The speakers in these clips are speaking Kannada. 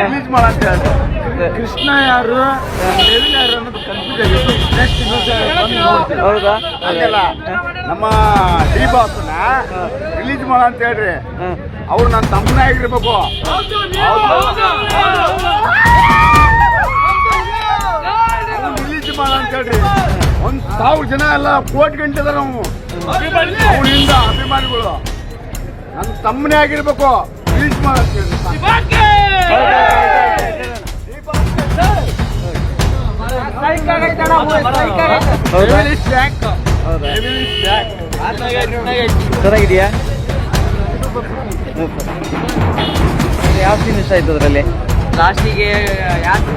ರಿಲೀಸ್ ಮಾಡಂತ ಕೃಷ್ಣ ಯಾರು ಯಾರು ಅನ್ನೋದು ಕನ್ಫ್ಯೂಸ್ ಆಗಿತ್ತು. ನೆಕ್ಸ್ಟ್ ಹೌದಾ? ಹಂಗಲ್ಲ ನಮ್ಮ ಡಿ ಬಾಸ್ನ ರಿಲೀಸ್ ಮಾಡ ಅಂತ ಹೇಳ್ರಿ. ಅವ್ರು ನನ್ನ ತಮ್ಮನ ಆಗಿರ್ಬೇಕು. ರಿಲೀಸ್ ಮಾಡ ಅಂತ ಹೇಳ್ರಿ. ಒಂದ್ ಸಾವಿರ ಜನ ಎಲ್ಲ ಕೋಟಿ ಗಂಟೆ ಅದ ನಾವು ಅವನಿಂದ ಅಭಿಮಾನಿಗಳು. ನನ್ನ ತಮ್ಮನೇ ಆಗಿರ್ಬೇಕು. stack. ಚೆನ್ನಾಗಿದೆಯಾ? ಯಾವ ಸೀನ್ ಇಷ್ಟ ಆಯ್ತು ಅದರಲ್ಲಿ? ಲಾಸ್ಟಿಗೆ ಯಾರು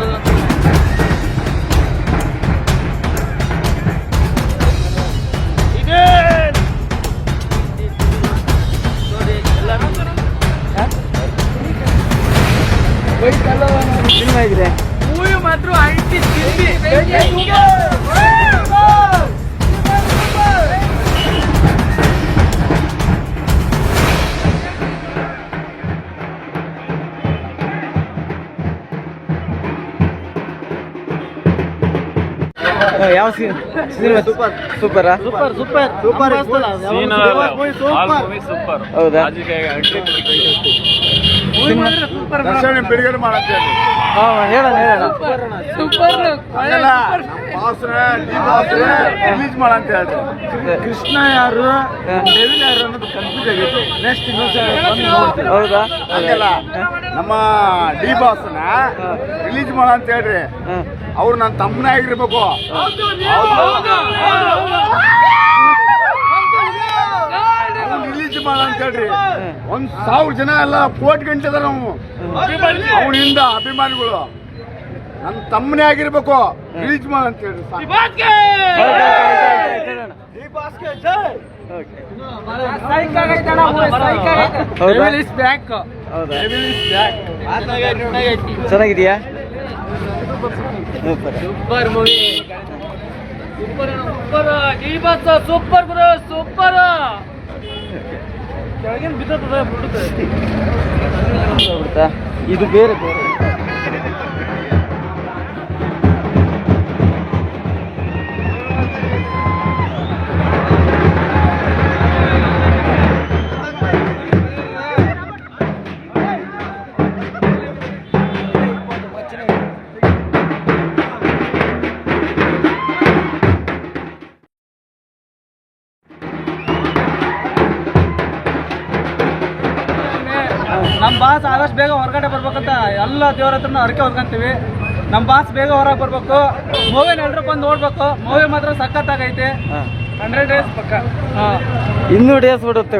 ಸಿನಿಮಾ ಹೇಗಿದೆ ಮೂವಿ ಮಾತ್ರ ಐಟಿ ಆ, ಯಾವ scene cinema super. ಸೂಪರಾ? Super super. Super. Super ಹೌದಾ? ದರ್ಶನ ಬಿಡುಗಡೆ ಮಾಡಂತ ಹೇಳೋಣ ಹೇಳೋಣ ರಿಲೀಸ್ ಮಾಡಂತ ಹೇಳ್ತಾರೆ ಕೃಷ್ಣ ಯಾರು ಡೆವಿಲ್ ಯಾರು ಅನ್ನೋದು ಕನ್ಫ್ಯೂಸ್ ಆಗಿತ್ತು. ನೆಕ್ಸ್ಟ್ ಹೌದಾ? ಹಂಗಲ್ಲ ನಮ್ಮ ಡಿ ಬಾಸ್ನ ರಿಲೀಸ್ ಮಾಡ ಅಂತ ಹೇಳ್ರಿ ಅವ್ರು ನನ್ನ ತಮ್ಮನೇ ಆಗಿರ್ಬೇಕು ರಿಲೀಸ್ ಮಾಡ ಅಂತ ಹೇಳ್ರಿ. ಒಂದ್ ಸಾವಿರ ಜನ ಎಲ್ಲ ಕೋಟಿ ಗಂಟೆ ಅದ ನಾವು ಅವನಿಂದ ಅಭಿಮಾನಿಗಳು. ನನ್ನ ತಮ್ಮನೇ ಆಗಿರ್ಬೇಕು. ರಿಲೀಸ್ ಮಾಡ ಅಂತ ಹೇಳ್ರಿ ಚೆನ್ನಾಗಿದ್ಯಾ? Super super movie super super super ಗುರು ಸೂಪರ್ ಕೆಳಗಿನ ಬಿದ್ದದ ಬಿಡುತ್ತೆ ಬಿಡ್ತಾ ಇದು ಬೇರೆ ಬೇರೆ ಬಾಸ್ ಆದಷ್ಟು ಬೇಗ ಹೊರಗಡೆ ಬರ್ಬೇಕಂತ ಎಲ್ಲ ದೇವ್ರ ಹತ್ರ ಹರಕೆ ಹೊರ್ಕೊಂತೀವಿ ನಮ್ಮ ಬಾಸ್ ಬೇಗ ಹೊರಗೆ ಬರ್ಬೇಕು. ಮೂವಿನ ಎಲ್ರು ಬಂದು ನೋಡ್ಬೇಕು. ಮೂವಿ ಮಾತ್ರ ಸಖತ್ ಆಗೈತೆ ಹಂಡ್ರೆಡ್ ಡೇಸ್ ಪಕ್ಕ. ಇನ್ನೂರು ಇನ್ನೂ ಡೇಸ್ ಬಿಡುತ್ತೆ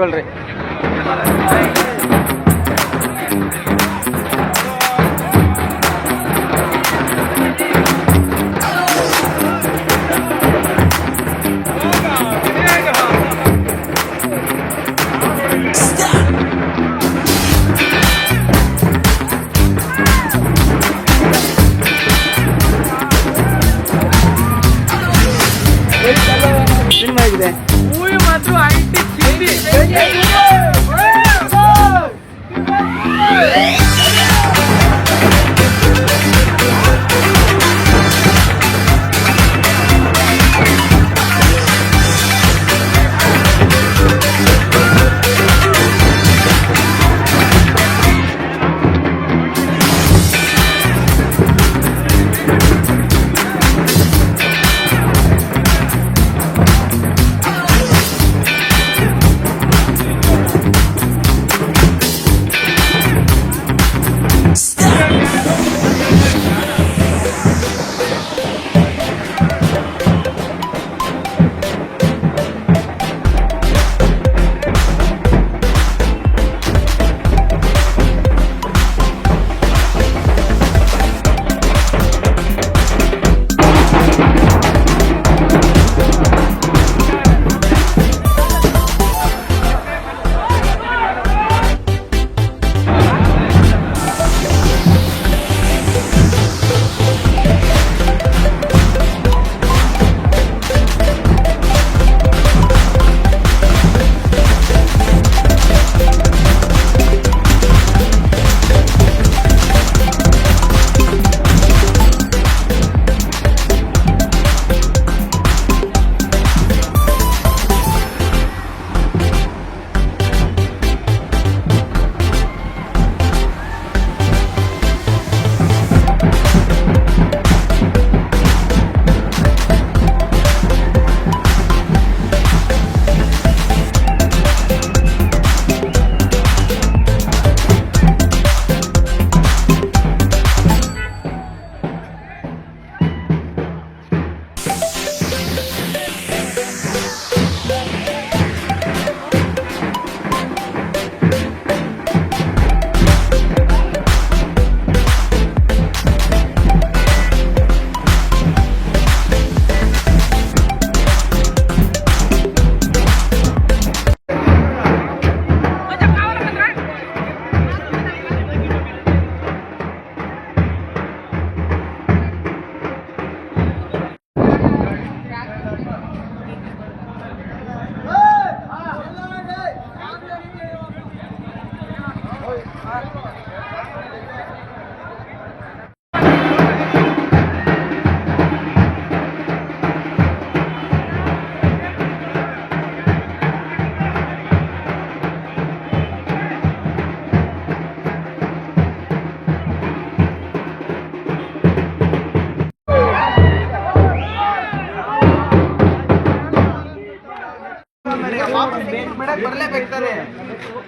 Sorry,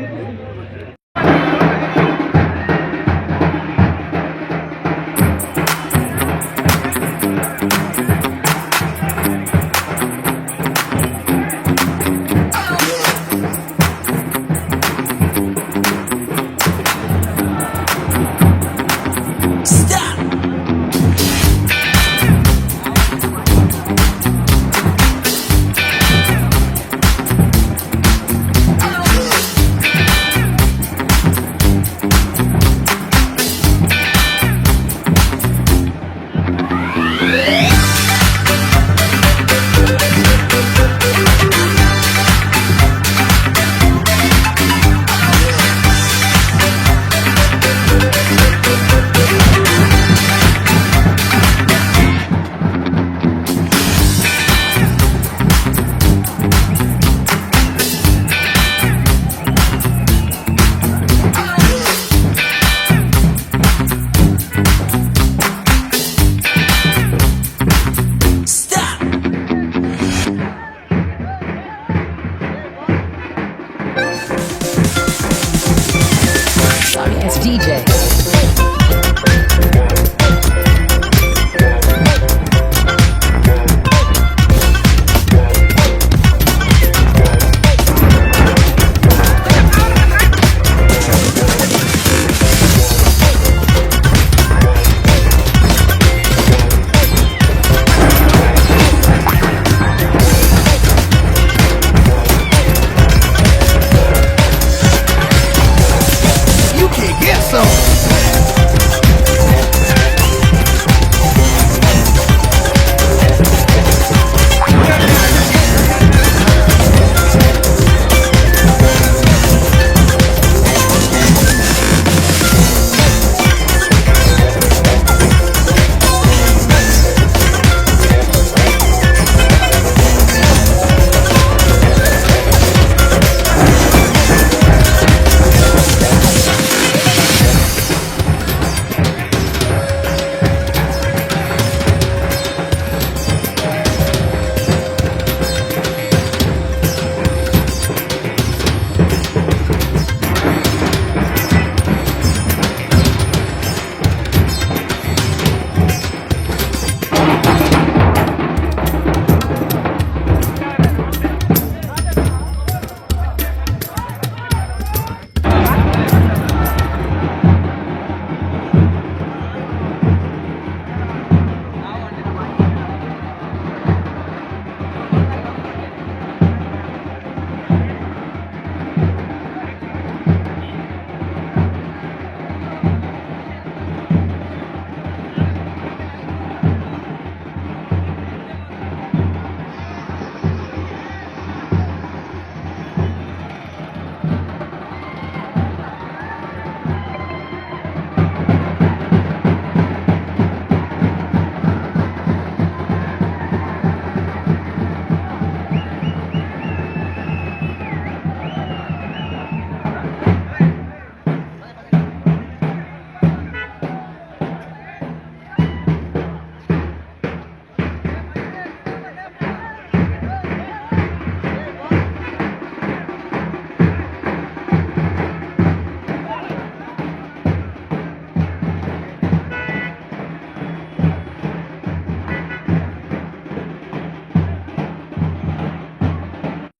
it's DJ.